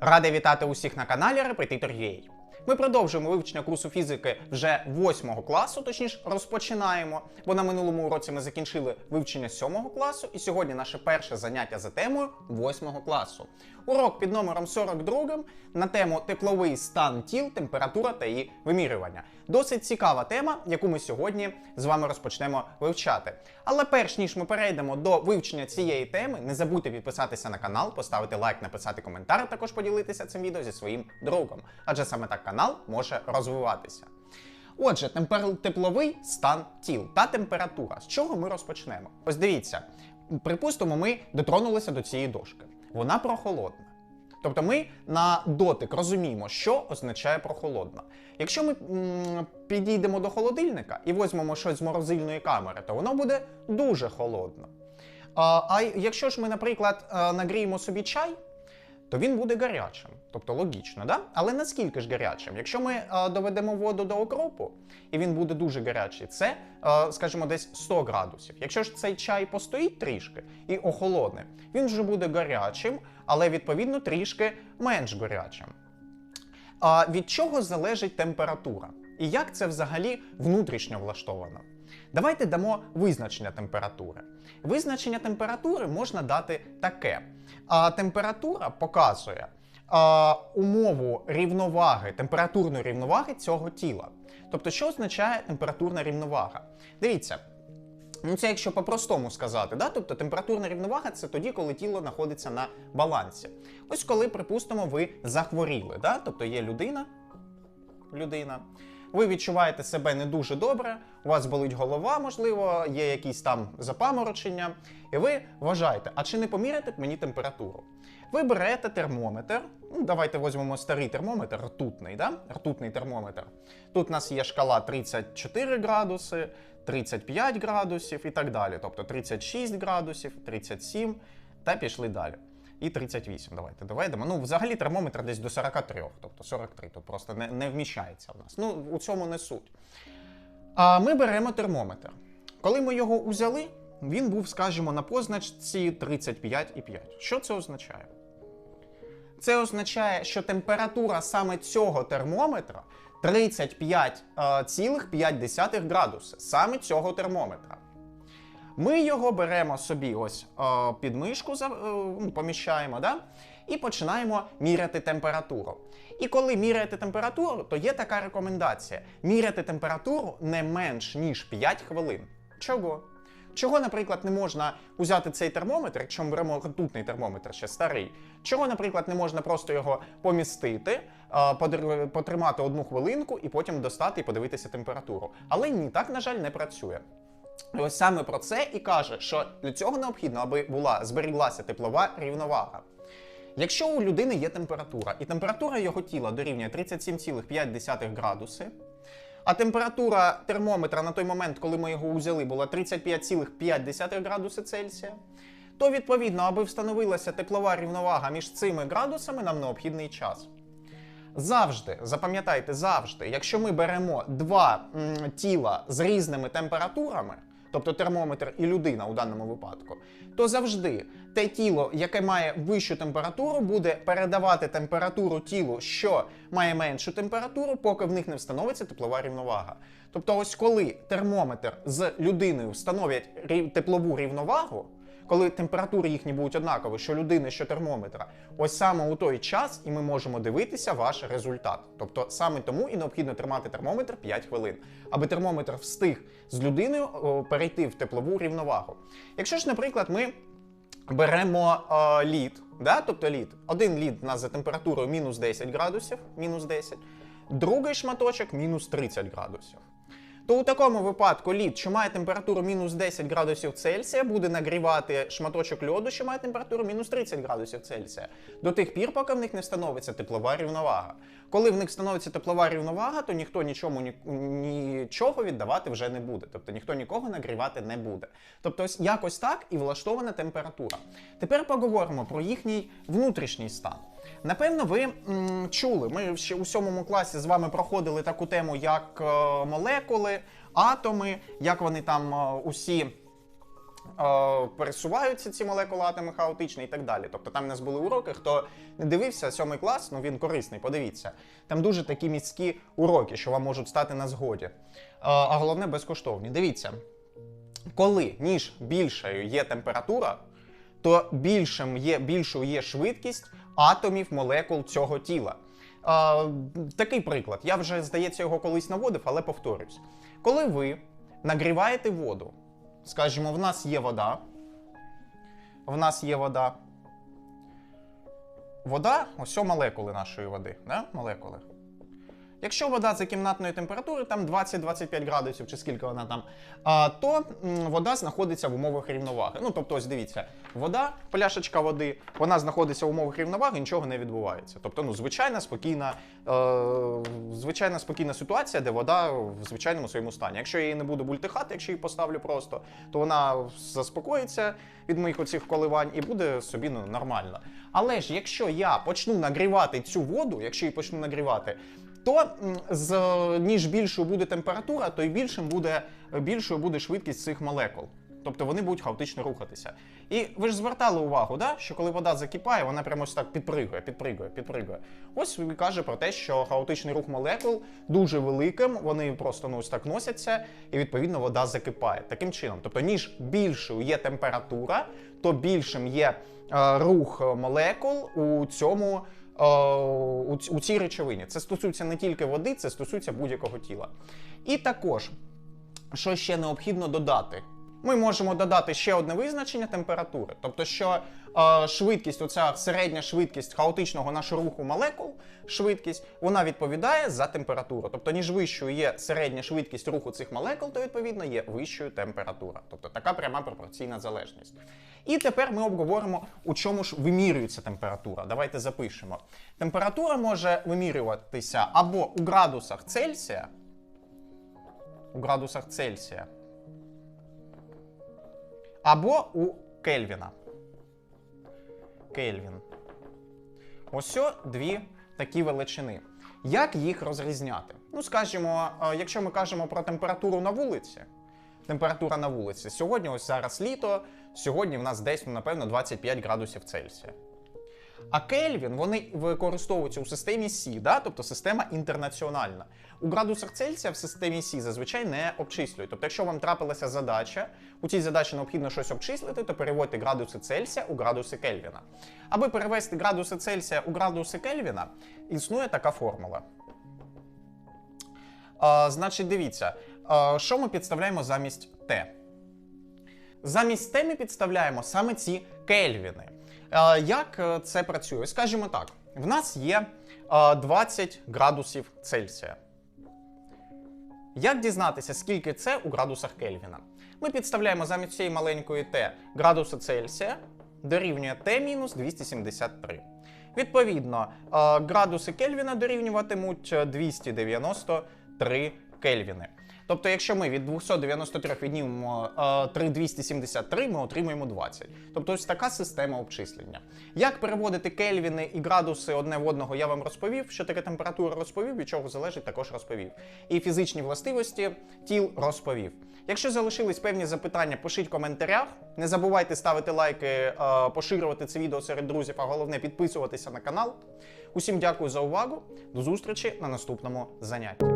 Радий вітати усіх на каналі Repetitor.ua. Ми продовжуємо вивчення курсу фізики вже 8 класу, точніше розпочинаємо, бо на минулому уроці ми закінчили вивчення 7 класу, і сьогодні наше перше заняття за темою 8 класу. Урок під номером 42 на тему тепловий стан тіл, температура та її вимірювання. Досить цікава тема, яку ми сьогодні з вами розпочнемо вивчати. Але перш ніж ми перейдемо до вивчення цієї теми, не забудьте підписатися на канал, поставити лайк, написати коментар, також поділитися цим відео зі своїм другом, адже саме так канал може розвиватися. Отже, темпер... тепловий стан тіл та температура. З чого ми розпочнемо? Ось дивіться, припустимо, ми дотронулися до цієї дошки. Вона прохолодна. Тобто ми на дотик розуміємо, що означає прохолодна. Якщо ми м, підійдемо до холодильника і візьмемо щось з морозильної камери, то воно буде дуже холодно. А, а якщо ж ми, наприклад, е, нагріємо собі чай, то він буде гарячим. Тобто логічно, да? Але наскільки ж гарячим? Якщо ми е, доведемо воду до окропу, і він буде дуже гарячий, це, е, скажімо, десь 100 градусів. Якщо ж цей чай постоїть трішки і охолодне, він вже буде гарячим, але відповідно трішки менш гарячим. А від чого залежить температура? І як це взагалі внутрішньо влаштовано? Давайте дамо визначення температури. Визначення температури можна дати таке. А, температура показує а, умову рівноваги, температурної рівноваги цього тіла. Тобто, що означає температурна рівновага? Дивіться. Ну, це якщо по-простому сказати, да? тобто температурна рівновага це тоді, коли тіло знаходиться на балансі. Ось коли, припустимо, ви захворіли, да? тобто є людина, людина, ви відчуваєте себе не дуже добре, у вас болить голова, можливо, є якісь там запаморочення, і ви вважаєте, а чи не поміряти мені температуру? Ви берете термометр, ну, давайте візьмемо старий термометр, ртутний, да? ртутний термометр. Тут у нас є шкала 34 градуси, 35 градусів і так далі. Тобто 36 градусів, 37 та пішли далі. І 38. Давайте доведемо. Ну, взагалі термометр десь до 43, тобто 43, тут просто не, не вміщається в нас. Ну, у цьому не суть. А ми беремо термометр. Коли ми його узяли, він був, скажімо, на позначці 35,5. Що це означає? Це означає, що температура саме цього термометра 35,5 градуси. Саме цього термометра. Ми його беремо собі ось е, під мишку, за- е, ну, поміщаємо, да? і починаємо міряти температуру. І коли міряєте температуру, то є така рекомендація: міряти температуру не менш ніж 5 хвилин. Чого? Чого, наприклад, не можна взяти цей термометр, якщо ми беремо ртутний термометр, ще старий. Чого, наприклад, не можна просто його помістити, е, потримати одну хвилинку і потім достати і подивитися температуру. Але ні, так, на жаль, не працює. Ось саме про це і каже, що для цього необхідно, аби була зберіглася теплова рівновага. Якщо у людини є температура, і температура його тіла дорівнює 37,5 градуси, а температура термометра на той момент, коли ми його узяли, була 35,5 градуси Цельсія, то відповідно, аби встановилася теплова рівновага між цими градусами, нам необхідний час. Завжди, запам'ятайте, завжди, якщо ми беремо два м, тіла з різними температурами, тобто термометр і людина у даному випадку, то завжди те тіло, яке має вищу температуру, буде передавати температуру тілу, що має меншу температуру, поки в них не встановиться теплова рівновага. Тобто, ось коли термометр з людиною встановлять теплову рівновагу, коли температури їхні будуть однакові, що людини, що термометра, ось саме у той час і ми можемо дивитися ваш результат. Тобто саме тому і необхідно тримати термометр 5 хвилин, аби термометр встиг з людиною перейти в теплову рівновагу. Якщо ж, наприклад, ми беремо е, лід, да? тобто лід, один лід у нас за температурою мінус 10 градусів, мінус 10, другий шматочок мінус 30 градусів то у такому випадку лід, що має температуру мінус 10 градусів Цельсія, буде нагрівати шматочок льоду, що має температуру мінус 30 градусів Цельсія, до тих пір, поки в них не встановиться теплова рівновага. Коли в них встановиться теплова рівновага, то ніхто нічому ні- нічого віддавати вже не буде. Тобто ніхто нікого нагрівати не буде. Тобто, ось якось так і влаштована температура. Тепер поговоримо про їхній внутрішній стан. Напевно, ви м, чули, ми ще у сьомому класі з вами проходили таку тему, як е, молекули, атоми, як вони там е, усі е, пересуваються ці молекули атоми хаотично і так далі. Тобто там в нас були уроки. Хто не дивився сьомий клас, ну він корисний, подивіться. Там дуже такі міські уроки, що вам можуть стати на згоді. Е, а головне безкоштовні. Дивіться, коли ніж більшою є температура, то більшим є, більшою є швидкість атомів молекул цього тіла. А, такий приклад. Я вже, здається, його колись наводив, але повторюсь. Коли ви нагріваєте воду, скажімо, в нас є вода. В нас є вода. Вода, ось молекули нашої води. Да? Молекули. Якщо вода за кімнатної температури, там 20-25 градусів, чи скільки вона там, то вода знаходиться в умовах рівноваги. Ну, тобто, ось дивіться, вода, пляшечка води, вона знаходиться в умовах рівноваги, нічого не відбувається. Тобто, ну, звичайна спокійна, е, звичайна спокійна ситуація, де вода в звичайному своєму стані. Якщо я її не буду бультихати, якщо її поставлю просто, то вона заспокоїться від моїх оцих коливань і буде собі ну, нормально. Але ж якщо я почну нагрівати цю воду, якщо її почну нагрівати, то з ніж більшою буде температура, то й більшим буде більшою буде швидкість цих молекул. Тобто вони будуть хаотично рухатися. І ви ж звертали увагу, да? що коли вода закипає, вона прямо ось так підпригує, підпригує, підпригує. Ось він каже про те, що хаотичний рух молекул дуже великим, вони просто ну, ось так носяться, і відповідно вода закипає. Таким чином, тобто, ніж більшою є температура, то більшим є е, рух молекул у цьому у, цій речовині. Це стосується не тільки води, це стосується будь-якого тіла. І також, що ще необхідно додати. Ми можемо додати ще одне визначення температури, тобто, що е, швидкість, оця середня швидкість хаотичного нашого руху молекул, швидкість, вона відповідає за температуру. Тобто, ніж вищою є середня швидкість руху цих молекул, то відповідно є вищою температура. Тобто така пряма пропорційна залежність. І тепер ми обговоримо, у чому ж вимірюється температура. Давайте запишемо. Температура може вимірюватися або у градусах Цельсія, у градусах Цельсія, або у Кельвіна. Кельвін. Ось дві такі величини. Як їх розрізняти? Ну, скажімо, е, якщо ми кажемо про температуру на вулиці, температура на вулиці. Сьогодні, ось зараз літо, сьогодні в нас десь, ну, напевно, 25 градусів Цельсія. А Кельвін вони використовуються у системі Сі, да? тобто система інтернаціональна. У градусах Цельсія в системі Сі зазвичай не обчислюють. Тобто, якщо вам трапилася задача, у цій задачі необхідно щось обчислити, то переводьте градуси Цельсія у градуси Кельвіна. Аби перевести градуси Цельсія у градуси Кельвіна, існує така формула. А, значить, дивіться, а, що ми підставляємо замість Т? Замість Т ми підставляємо саме ці кельвіни. Е, Як е, це працює? Скажімо так, в нас є е, 20 градусів Цельсія. Як дізнатися, скільки це у градусах Кельвіна? Ми підставляємо замість цієї маленької Т градуси Цельсія дорівнює Т мінус 273. Відповідно, е, градуси Кельвіна дорівнюватимуть е, 293 Кельвіни. Тобто, якщо ми від 293 віднімемо е, 3273, ми отримуємо 20. Тобто ось така система обчислення. Як переводити кельвіни і градуси одне в одного, я вам розповів. Що таке температура розповів, від чого залежить, також розповів. І фізичні властивості тіл розповів. Якщо залишились певні запитання, пишіть в коментарях. Не забувайте ставити лайки, е, поширювати це відео серед друзів, а головне підписуватися на канал. Усім дякую за увагу. До зустрічі на наступному занятті.